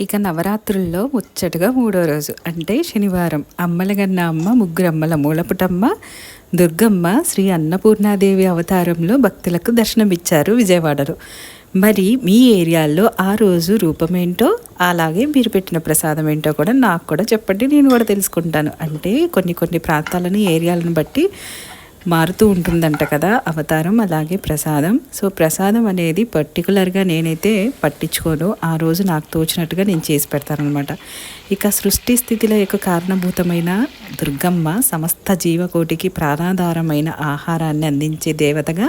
ఇక నవరాత్రుల్లో ముచ్చటగా మూడో రోజు అంటే శనివారం. అమ్మలగన్న అమ్మ ముగ్గురమ్మల మూలపుటమ్మ దుర్గమ్మ శ్రీ అన్నపూర్ణాదేవి అవతారంలో భక్తులకు దర్శనమిచ్చారు విజయవాడలో. మరి మీ ఏరియాల్లో ఆ రోజు రూపమేంటో అలాగే మీరు పెట్టిన ప్రసాదం ఏంటో కూడా నాకు కూడా చెప్పండి నేను కూడా తెలుసుకుంటాను. అంటే కొన్ని కొన్ని ప్రాంతాలను ఏరియాలను బట్టి మారుతూ ఉంటుందంట కదా అవతారం అలాగే ప్రసాదం. సో ప్రసాదం అనేది పర్టికులర్గా నేనైతే పట్టించుకోను. ఆ రోజు నాకు తోచినట్టుగా నేను చేసి పెడతానమాట ఇక సృష్టి స్థితిల యొక్క కారణభూతమైన దుర్గమ్మ సమస్త జీవకోటికి ప్రాణాధారమైన ఆహారాన్ని అందించే దేవతగా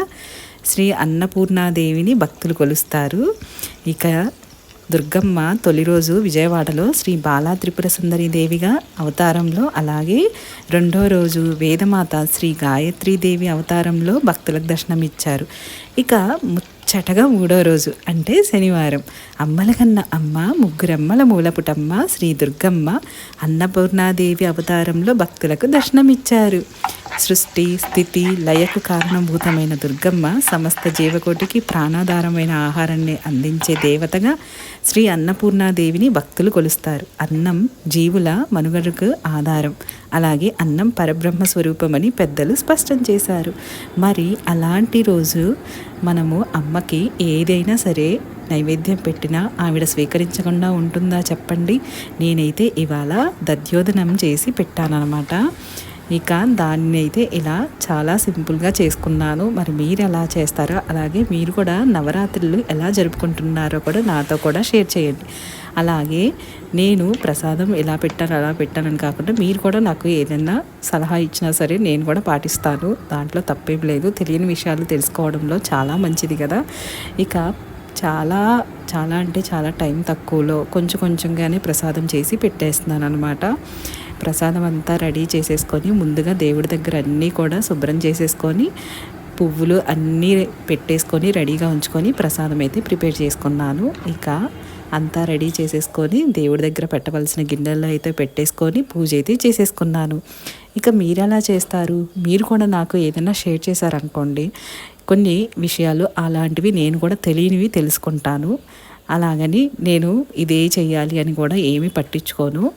శ్రీ అన్నపూర్ణాదేవిని భక్తులు కొలుస్తారు. ఇక దుర్గమ్మ తొలి రోజు విజయవాడలో శ్రీ బాలా త్రిపుర సుందరి దేవిగా అవతారంలో అలాగే రెండో రోజు వేదమాత శ్రీ గాయత్రీదేవి అవతారంలో భక్తులకు దర్శనమిచ్చారు. ఇక చటగా మూడో రోజు అంటే శనివారం. అమ్మల కన్న అమ్మ ముగ్గురమ్మల మూలపుటమ్మ శ్రీ దుర్గమ్మ అన్నపూర్ణాదేవి అవతారంలో భక్తులకు దర్శనమిచ్చారు. సృష్టి స్థితి లయకు కారణభూతమైన దుర్గమ్మ సమస్త జీవకోటికి ప్రాణాధారమైన ఆహారాన్ని అందించే దేవతగా శ్రీ అన్నపూర్ణాదేవిని భక్తులు కొలుస్తారు. అన్నం జీవుల మనుగడకు ఆధారం. అలాగే అన్నం పరబ్రహ్మ స్వరూపమని పెద్దలు స్పష్టం చేశారు. మరి అలాంటి రోజు మనము అమ్మ అమ్మకి ఏదైనా సరే నైవేద్యం పెట్టినా ఆవిడ స్వీకరించకుండా ఉంటుందా చెప్పండి. నేనైతే ఇవాళ దద్యోధనం చేసి పెట్టానమాట ఇక దాన్ని అయితే ఇలా చాలా సింపుల్గా చేసుకున్నాను. మరి మీరు ఎలా చేస్తారో అలాగే మీరు కూడా నవరాత్రులు ఎలా జరుపుకుంటున్నారో కూడా నాతో కూడా షేర్ చేయండి. అలాగే నేను ప్రసాదం ఎలా పెట్టాను అలా పెట్టానని కాకుండా మీరు కూడా నాకు ఏదైనా సలహా ఇచ్చినా సరే నేను కూడా పాటిస్తాను. దాంట్లో తప్పేం లేదు. తెలియని విషయాలు తెలుసుకోవడంలో చాలా మంచిది కదా. ఇక చాలా చాలా అంటే చాలా టైం తక్కువలో కొంచెం కొంచెంగానే ప్రసాదం చేసి పెట్టేస్తున్నాను అనమాట ప్రసాదం అంతా రెడీ చేసేసుకొని ముందుగా దేవుడి దగ్గర అన్నీ కూడా శుభ్రం చేసేసుకొని పువ్వులు అన్నీ పెట్టేసుకొని రెడీగా ఉంచుకొని ప్రసాదం అయితే ప్రిపేర్ చేసుకున్నాను. ఇక అంతా రెడీ చేసేసుకొని దేవుడి దగ్గర పెట్టవలసిన గిన్నెల్లో అయితే పెట్టేసుకొని పూజ అయితే చేసేసుకున్నాను. ఇక మీరు ఎలా చేస్తారు? మీరు కూడా నాకు ఏదైనా షేర్ చేశారనుకోండి. కొన్ని విషయాలు అలాంటివి నేను కూడా తెలియనివి తెలుసుకుంటాను. అలాగని నేను ఇదే చెయ్యాలి అని కూడా ఏమీ పట్టించుకోను.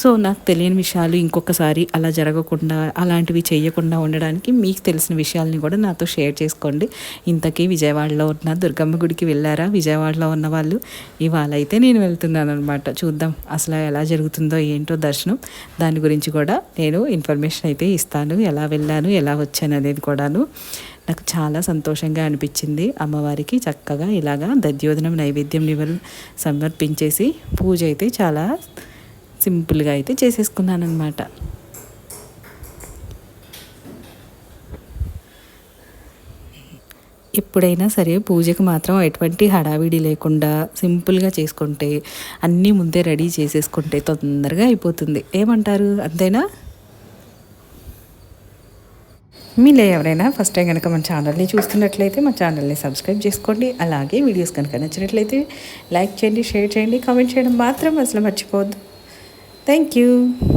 సో నాకు తెలియని విషయాలు ఇంకొకసారి అలా జరగకుండా అలాంటివి చేయకుండా ఉండడానికి మీకు తెలిసిన విషయాలని కూడా నాతో షేర్ చేసుకోండి. ఇంతకీ విజయవాడలో ఉన్న దుర్గమ్మ గుడికి వెళ్ళారా? విజయవాడలో ఉన్న వాళ్ళు ఇవాళ అయితే నేను వెళ్తున్నాను అనమాట చూద్దాం అసలు ఎలా జరుగుతుందో ఏంటో దర్శనం. దాని గురించి కూడా నేను ఇన్ఫర్మేషన్ అయితే ఇస్తాను. ఎలా వెళ్ళాను ఎలా వచ్చాను అనేది కూడాను నాకు చాలా సంతోషంగా అనిపించింది. అమ్మవారికి చక్కగా ఇలాగా దద్యోధనం నైవేద్యం నివ సమర్పించేసి పూజ అయితే చాలా సింపుల్గా అయితే చేసేసుకున్నాను అనమాట ఎప్పుడైనా సరే పూజకు మాత్రం ఎటువంటి హడావిడి లేకుండా సింపుల్గా చేసుకుంటే అన్నీ ముందే రెడీ చేసేసుకుంటే తొందరగా అయిపోతుంది. ఏమంటారు? అంతేనా? మీలో ఎవరైనా ఫస్ట్ టైం కనుక మన ఛానల్ని చూస్తున్నట్లయితే మా ఛానల్ని సబ్స్క్రైబ్ చేసుకోండి. అలాగే వీడియోస్ కనుక నచ్చినట్లయితే లైక్ చేయండి షేర్ చేయండి కామెంట్ చేయడం మాత్రం అసలు మర్చిపోవద్దు. Thank you.